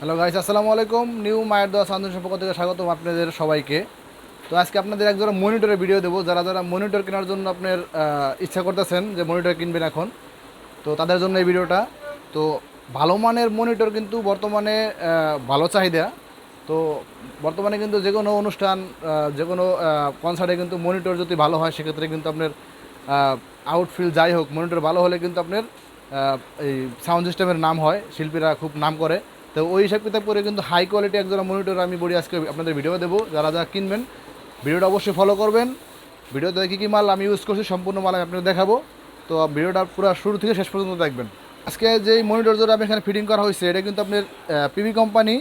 Hello guys, আসসালামু আলাইকুম। New মায়ের দোয়া সান্দন সম্পর্ক থেকে স্বাগতম আপনাদের সবাইকে। তো আজকে আপনাদের একজোড়া মনিটরের ভিডিও দেবো। যারা যারা মনিটর কেনার জন্য আপনার ইচ্ছা করতেছেন যে মনিটর কিনবেন এখন, তো তাদের জন্য এই ভিডিওটা। তো ভালো মানের মনিটর কিন্তু বর্তমানে ভালো চাহিদা। তো বর্তমানে কিন্তু যে কোনো অনুষ্ঠান যে কোনো কনসার্টে কিন্তু মনিটর যদি ভালো হয়, সেক্ষেত্রে কিন্তু আপনার আউটফিল যাই হোক, মনিটর ভালো হলে কিন্তু আপনার এই সাউন্ড সিস্টেমের নাম হয়। শিল্পীরা খুব নাম করে। তো ওই হিসাব কিতাব করে কিন্তু হাই কোয়ালিটি একজোড়া মনিটর আমি বলি আজকে আপনাদের ভিডিও দেবো। যারা যারা কিনবেন ভিডিওটা অবশ্যই ফলো করবেন। ভিডিওতে কী কী মাল আমি ইউজ করছি, সম্পূর্ণ মাল আমি আপনাদের দেখাবো। তো ভিডিওটা পুরো শুরু থেকে শেষ পর্যন্ত দেখবেন। আজকে যে মনিটর যেটা আমি এখানে ফিটিং করা হয়েছে, এটা কিন্তু আপনার পিভি কোম্পানি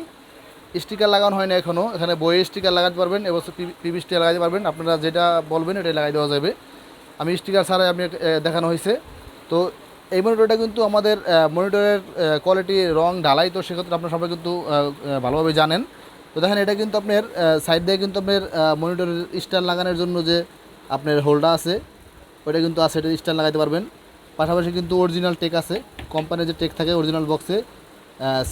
স্টিকার লাগানো হয় না এখনও এখানে বইয়ে স্টিকার লাগাতে পারবেন এবছর পিভি স্টিকার লাগাতে পারবেন। আপনারা যেটা বলবেন এটাই লাগাই দেওয়া যাবে। আমি স্টিকার ছাড়াই আপনি দেখানো হয়েছে। তো এই মনিটরটা কিন্তু আমাদের মনিটরের কোয়ালিটি রং, ঢালাই তো সেক্ষেত্রে আপনারা সবাই কিন্তু ভালোভাবে জানেন। তো দেখেন, এটা কিন্তু আপনার সাইড দিয়ে কিন্তু আপনার মনিটরের স্টার লাগানোর জন্য যে আপনার হোল্ডার আছে, ওইটা কিন্তু আছে, এটা স্টার লাগাতে পারবেন। পাশাপাশি কিন্তু অরিজিনাল টেক আছে কোম্পানির যে টেক থাকে অরিজিনাল বক্সে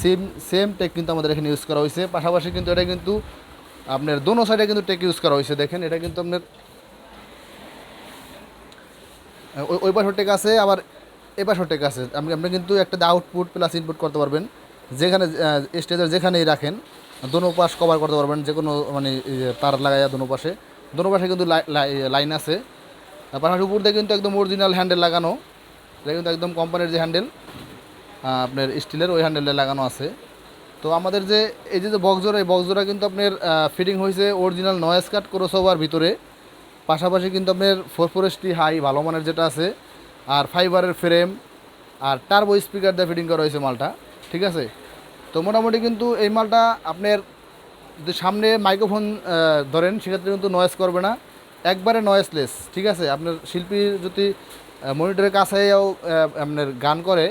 সেম সেম টেক কিন্তু আমাদের এখানে ইউজ করা হয়েছে। পাশাপাশি কিন্তু এটা কিন্তু আপনার দোনো সাইডে কিন্তু টেক ইউজ করা হয়েছে, দেখেন, এটা কিন্তু আপনার ওই পাশেও টেক আছে, আবার এ পাশেও টেক আছে। আপনি আপনি কিন্তু একটা আউটপুট প্লাস ইনপুট করতে পারবেন। যেখানে স্টেজের যেখানেই রাখেন, দোনো পাশ কভার করতে পারবেন যে কোনো মানে তার লাগাইয়া দোনো পাশে। দোনো পাশে কিন্তু লাই- লাই- লাইন আছে। পাশাপাশি উপর দিয়ে কিন্তু একদম অরিজিনাল হ্যান্ডেল লাগানো। এটা কিন্তু একদম কোম্পানির যে হ্যান্ডেল আপনার স্টিলের ওই হ্যান্ডেলে লাগানো আছে। তো আমাদের যে, এই যে বক্সজোড়া এই বক্সজোড়া কিন্তু আপনার ফিটিং হয়েছে অরিজিনাল নয়েস কাট ক্রোসওভার ভিতরে। পাশাপাশি কিন্তু আপনার ফোর ফোর হাই ভালো মানের যেটা আছে। আর ফাইবারের ফ্রেম আর টার্বো স্পিকার দিয়ে ফিটিং করা হয়েছে মালটা, ঠিক আছে? তো মোটামুটি কিন্তু এই মালটা আপনার যদি সামনে মাইক্রোফোন ধরেন, সেক্ষেত্রে কিন্তু নয়েস করবে না। একবারে নয়েসলেস ঠিক আছে? আপনার শিল্পী যদি মনিটরের কাছেও আপনার গান করে,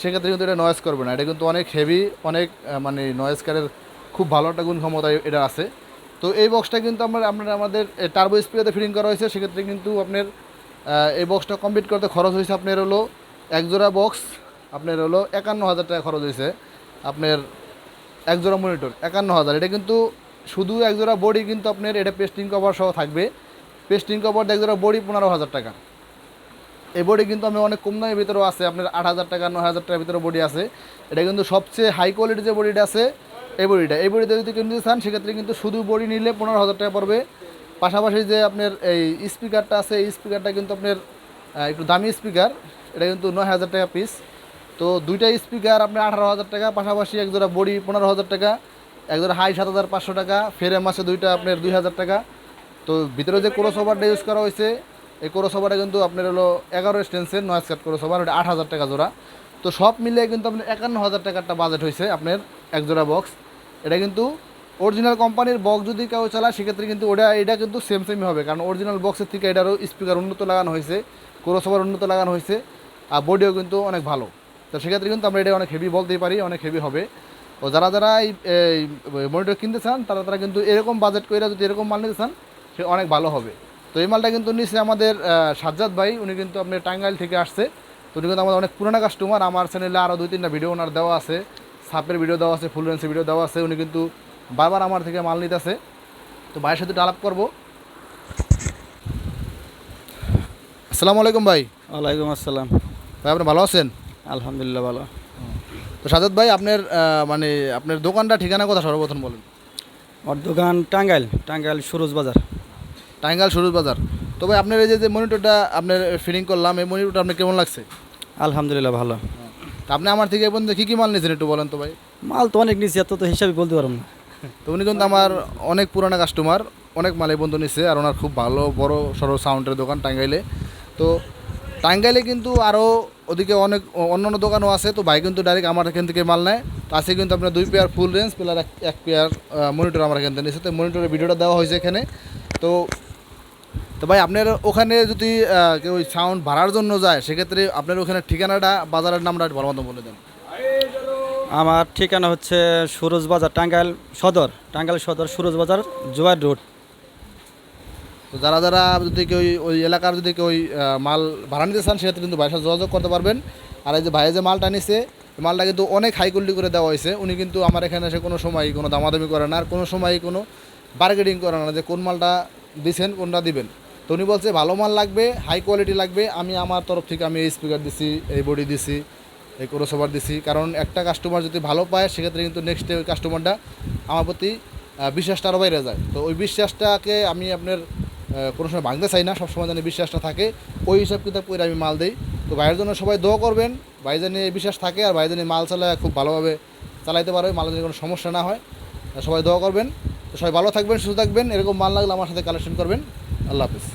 সেক্ষেত্রে কিন্তু এটা নয়েস করবে না। এটা কিন্তু অনেক হেভি অনেক মানে নয়েজ কারের খুব ভালো একটা গুণ ক্ষমতা এটা আছে। তো এই বক্সটা কিন্তু আমরা আপনার আমাদের টার্বো স্পিকারে ফিটিং করা হয়েছে। সেক্ষেত্রে কিন্তু আপনার এই বক্সটা কমপ্লিট করতে খরচ হয়েছে আপনার হলো এক জোড়া বক্স আপনার হলো একান্ন হাজার টাকা খরচ হয়েছে আপনার এক জোড়া মনিটর একান্ন হাজার এটা কিন্তু শুধু এক জোড়া বডি কিন্তু আপনার এটা পেস্টিং কভার সহ থাকবে। পেস্টিং কভার এক জোড়া বডি পনেরো হাজার টাকা। এই বডি কিন্তু আমি অনেক কম দামের ভিতরেও আছে। আপনার আট হাজার টাকা নয় হাজার টাকার ভিতরে বডি আছে। এটা কিন্তু সবচেয়ে হাই কোয়ালিটির যে বডিটা আছে, এই বডিটা এই বডিটা যদি কিনতে চান, সেক্ষেত্রে কিন্তু শুধু বডি নিলে পনেরো হাজার টাকা পড়বে। পাশাপাশি যে আপনার এই স্পিকারটা আছে, এই স্পিকারটা কিন্তু আপনার একটু দামি স্পিকার, এটা কিন্তু নয় হাজার টাকা পিস তো দুইটা স্পিকার আপনার আঠারো হাজার টাকা, পাশাপাশি এক জোড়া বডি পনেরো হাজার টাকা, এক জোড়া হাই সাত হাজার পাঁচশো টাকা ফ্রেম আছে দুইটা আপনার দুই হাজার টাকা। তো ভিতরে যে ক্রস ওভারটা ইউজ করা হয়েছে, এই ক্রস ওভারটা কিন্তু আপনার হলো এগারো স্টেন্সের নয়েস কাট ক্রস ওভার ওটা আট হাজার টাকা জোড়া। তো সব মিলিয়ে কিন্তু আপনার একান্ন হাজার টাকারটা বাজেট হয়েছে আপনার এক জোড়া বক্স এটা কিন্তু অরিজিনাল কোম্পানির বক্স যদি কেউ চালায়, সেক্ষেত্রে কিন্তু ওটা, এটা কিন্তু সেম সেমই হবে। কারণ অরিজিনাল বক্সের থেকে এটারও স্পিকার উন্নত লাগানো হয়েছে ক্রস উন্নত লাগানো হয়েছে, আর বডিও কিন্তু অনেক ভালো। তো সেক্ষেত্রে কিন্তু আমরা এটা অনেক হেভি বলতেই পারি, অনেক হেভি হবে। ও যারা যারা এই মনিটর কিনতে চান, তারা তারা কিন্তু এরকম বাজেট করে যদি এরকম মাল নিতে চান, সে অনেক ভালো হবে। তো এই মালটা কিন্তু নিচে আমাদের সাজ্জাদ ভাই, উনি কিন্তু আপনার টাঙ্গাইল থেকে আসছে। তো উনি কিন্তু আমাদের অনেক পুরোনো কাস্টমার আমার চ্যানেলে আরও দুই তিনটা ভিডিও ওনার দেওয়া আছে, সাপের ভিডিও দেওয়া আছে ফুল রেন্সের ভিডিও দেওয়া আছে, উনি কিন্তু বারবার আমার থেকে মাল নিতেছে। তো ভাইয়ের সাথে আলাপ করব। আসসালামু আলাইকুম ভাই। ওয়ালাইকুম আসসালাম। ভাই আপনি ভালো আছেন? আলহামদুলিল্লাহ ভালো। তো সাজাদ ভাই আপনার মানে আপনার দোকানটা ঠিকানা কথা সর্বপ্রথম বলেন? ওর দোকান টাঙ্গাইল টাঙ্গাইল সুরজ বাজার। টাঙ্গাইল সুরুজ বাজার। তো ভাই আপনার এই যে মনিটরটা আপনার ফিটিং করলাম এই মনিটরটা আপনার কেমন লাগছে? আলহামদুলিল্লাহ ভালো। তো আপনি আমার থেকে এই পর্যন্ত কী কী মাল নিয়েছেন একটু বলেন তো ভাই। মাল তো অনেক নিচে এত তো হিসাবে বলতে পারব না। তো উনি কিন্তু আমার অনেক পুরানো কাস্টমার অনেক মাল বন্ধু নিচ্ছে আর ওনার খুব ভালো, বড় সড়ো সাউন্ডের দোকান টাঙ্গাইলে। তো টাঙ্গাইলে কিন্তু আরও ওদিকে অনেক অন্য অন্য দোকানও আছে, তো ভাই কিন্তু ডাইরেক্ট আমার এখান থেকে মাল নেয়। আছে কিন্তু আপনার দুই পেয়ার ফুল রেঞ্জ প্লাস এক এক পেয়ার মনিটর আমার এখান থেকে নিচ্ছে তো মনিটরের ভিডিওটা দেওয়া হয়েছে এখানে। তো তো ভাই আপনার ওখানে যদি কেউ সাউন্ড ভাড়ার জন্য যায়, সেক্ষেত্রে আপনার ওখানে ঠিকানাটা, বাজারের নামটা ভালো মতো বলে দেন। আমার ঠিকানা হচ্ছে সুরজ বাজার টাঙ্গাইল সদর টাঙ্গাইল সদর সুরজ বাজার জোয়ার রোড। তো যারা যারা যদি কেউ ওই- এলাকার যদি কেউ মাল ভাড়া নিতে চান, সেক্ষেত্রে কিন্তু ভাইয়ের সাথে যোগাযোগ করতে পারবেন। আর এই যে ভাইয়ে যে মালটা নিছে মালটা কিন্তু অনেক হাই কোয়ালিটি করে দেওয়া হয়েছে। উনি কিন্তু আমার এখানে এসে কোনো সময় কোনো দামাদামি করে না, আর কোনো সময় কোনো বার্গেটিং করে না যে কোন মালটা দিছেন, কোনটা দিবেন। তো উনি বলছে, ভালো মাল লাগবে হাই কোয়ালিটি লাগবে। আমি আমার তরফ থেকে আমি এই স্পিকার দিছি, এই বডি দিছি। এই ক্রোসোভার দিছি। কারণ একটা কাস্টমার যদি ভালো পায়, সেক্ষেত্রে কিন্তু নেক্সট ডে ওই কাস্টমারটা আমার প্রতি বিশ্বাসটা আরও বাইরে যায়। তো ওই বিশ্বাসটাকে আমি আপনার কোনো সময় ভাঙতে চাই না, সবসময় যেন বিশ্বাসটা থাকে। ওই হিসাব কিতাব করে আমি মাল দিই। তো ভাইয়ের জন্য সবাই দোয়া করবেন, ভাই জানি বিশ্বাস থাকে আর ভাই জানি মাল চালায় খুব ভালোভাবে চালাইতে পারবে মাল জন্য কোনো সমস্যা না হয়। সবাই দোয়া করবেন। তো সবাই ভালো থাকবেন, সুস্থ থাকবেন। এরকম মাল লাগলে আমার সাথে কালেকশন করবেন। আল্লাহ হাফিজ।